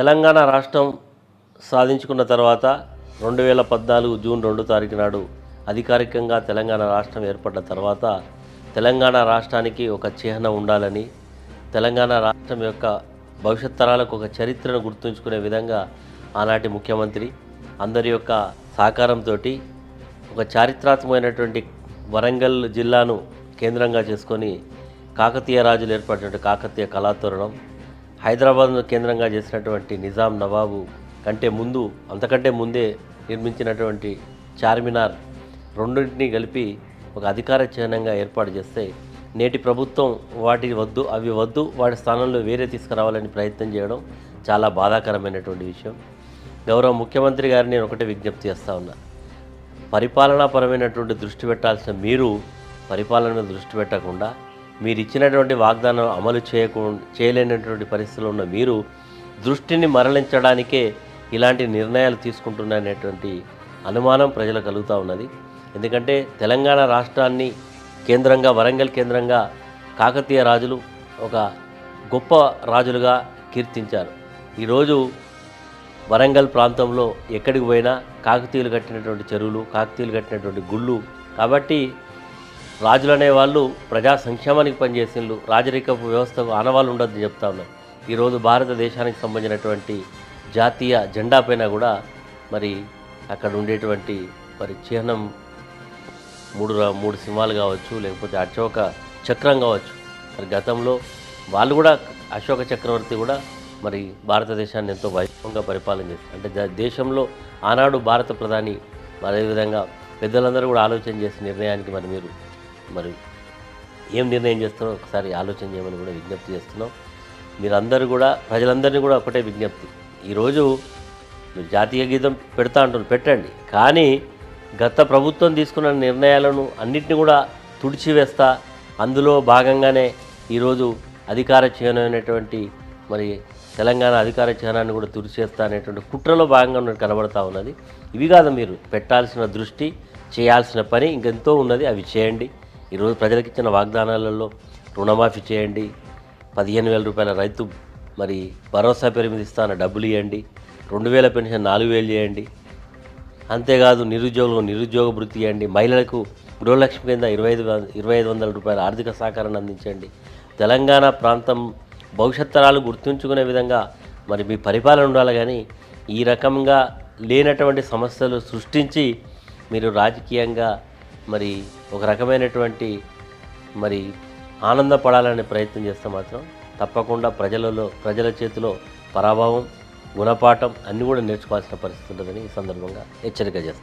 తెలంగాణ రాష్ట్రం సాధించుకున్న తర్వాత రెండు వేల పద్నాలుగు జూన్ రెండు తారీఖు నాడు అధికారికంగా తెలంగాణ రాష్ట్రం ఏర్పడ్డ తర్వాత తెలంగాణ రాష్ట్రానికి ఒక చిహ్నం ఉండాలని తెలంగాణ రాష్ట్రం యొక్క భవిష్యత్ తరాలకు ఒక చరిత్రను గుర్తుంచుకునే విధంగా ఆనాటి ముఖ్యమంత్రి అందరి యొక్క సహకారంతో ఒక చారిత్రాత్మకమైనటువంటి వరంగల్ జిల్లాను కేంద్రంగా చేసుకొని కాకతీయ రాజులు ఏర్పడినటువంటి కాకతీయ కళాతోరణం హైదరాబాద్ను కేంద్రంగా చేసినటువంటి నిజాం నవాబు కంటే ముందు అంతకంటే ముందే నిర్మించినటువంటి చార్మినార్ రెండింటినీ కలిపి ఒక అధికార చిహ్నంగా ఏర్పాటు చేస్తే నేటి ప్రభుత్వం వాటి వద్దు అవి వద్దు వాటి స్థానంలో వేరే తీసుకురావాలని ప్రయత్నం చేయడం చాలా బాధాకరమైనటువంటి విషయం. గౌరవ ముఖ్యమంత్రి గారిని నేను ఒకటే విజ్ఞప్తి చేస్తా ఉన్నా. పరిపాలనాపరమైనటువంటి దృష్టి పెట్టాల్సిన మీరు పరిపాలన మీద దృష్టి పెట్టకుండా మీరు ఇచ్చినటువంటి వాగ్దానం అమలు చేయకు చేయలేనటువంటి పరిస్థితిలో ఉన్న మీరు దృష్టిని మరలించడానికే ఇలాంటి నిర్ణయాలు తీసుకుంటున్నారనేటువంటి అనుమానం ప్రజలకు కలుగుతూ ఉన్నది. ఎందుకంటే తెలంగాణ రాష్ట్రాన్ని కేంద్రంగా వరంగల్ కేంద్రంగా కాకతీయ రాజులు ఒక గొప్ప రాజులుగా కీర్తించారు. ఈరోజు వరంగల్ ప్రాంతంలో ఎక్కడికి పోయినా కాకతీయులు కట్టినటువంటి చెరువులు కాకతీయులు కట్టినటువంటి గుళ్ళు కాబట్టి రాజులు అనేవాళ్ళు ప్రజా సంక్షేమానికి పనిచేసిండ్రు. రాజరికపు వ్యవస్థకు ఆనవాళ్ళు ఉండొద్దని చెప్తా ఉన్నారు. ఈరోజు భారతదేశానికి సంబంధించినటువంటి జాతీయ జెండా పైన కూడా మరి అక్కడ ఉండేటువంటి మరి చిహ్నం మూడు మూడు సింహాలు కావచ్చు లేకపోతే అశోక చక్రం కావచ్చు. మరి గతంలో వాళ్ళు కూడా అశోక చక్రవర్తి కూడా మరి భారతదేశాన్ని ఎంతో వైభవంగా పరిపాలన చేస్తారు అంటే దేశంలో ఆనాడు భారత ప్రధాని అదేవిధంగా పెద్దలందరూ కూడా ఆలోచన చేసిన నిర్ణయానికి మరి మీరు మరి ఏం నిర్ణయం చేస్తున్నారో ఒకసారి ఆలోచన చేయమని కూడా విజ్ఞప్తి చేస్తున్నాం. మీరందరూ కూడా ప్రజలందరినీ కూడా ఒకటే విజ్ఞప్తి. ఈరోజు మీరు జాతీయ గీతం పెడతా అంటున్నారు పెట్టండి. కానీ గత ప్రభుత్వం తీసుకున్న నిర్ణయాలను అన్నింటినీ కూడా తుడిచివేస్తా అందులో భాగంగానే ఈరోజు అధికార చిహ్నమైనటువంటి మరి తెలంగాణ అధికార చిహ్నాన్ని కూడా తుడిచేస్తా అనేటువంటి కుట్రలో భాగంగా ఉన్నట్టు కనబడతా ఉన్నది. ఇవి కాదు మీరు పెట్టాల్సిన దృష్టి చేయాల్సిన పని ఇంకెంతో ఉన్నది అవి చేయండి. ఈరోజు ప్రజలకు ఇచ్చిన వాగ్దానాలలో రుణమాఫీ చేయండి పదిహేను వేల రూపాయల రైతు మరి భరోసా పేరు మీద ఇస్తాన డబ్బులు ఇవ్వండి రెండు వేల పెన్షన్ నాలుగు వేలు చేయండి. అంతేకాదు నిరుద్యోగులకు నిరుద్యోగ వృత్తి ఇవ్వండి మహిళలకు గృహలక్ష్మి కింద ఇరవై ఐదు ఇరవై ఐదు వందల రూపాయల ఆర్థిక సహకారాన్ని అందించండి. తెలంగాణ ప్రాంతం భవిష్యత్ తరాలు గుర్తుంచుకునే విధంగా మరి మీ పరిపాలన ఉండాలి కానీ ఈ రకంగా లేనటువంటి సమస్యలు సృష్టించి మీరు రాజకీయంగా మరి ఒక రకమైనటువంటి మరి ఆనందపడాలనే ప్రయత్నం చేస్తే మాత్రం తప్పకుండా ప్రజలలో ప్రజల చేతిలో పరాభవం గుణపాఠం అన్నీ కూడా నేర్చుకోవాల్సిన పరిస్థితి ఉంటుందని ఈ సందర్భంగా హెచ్చరిక చేస్తాను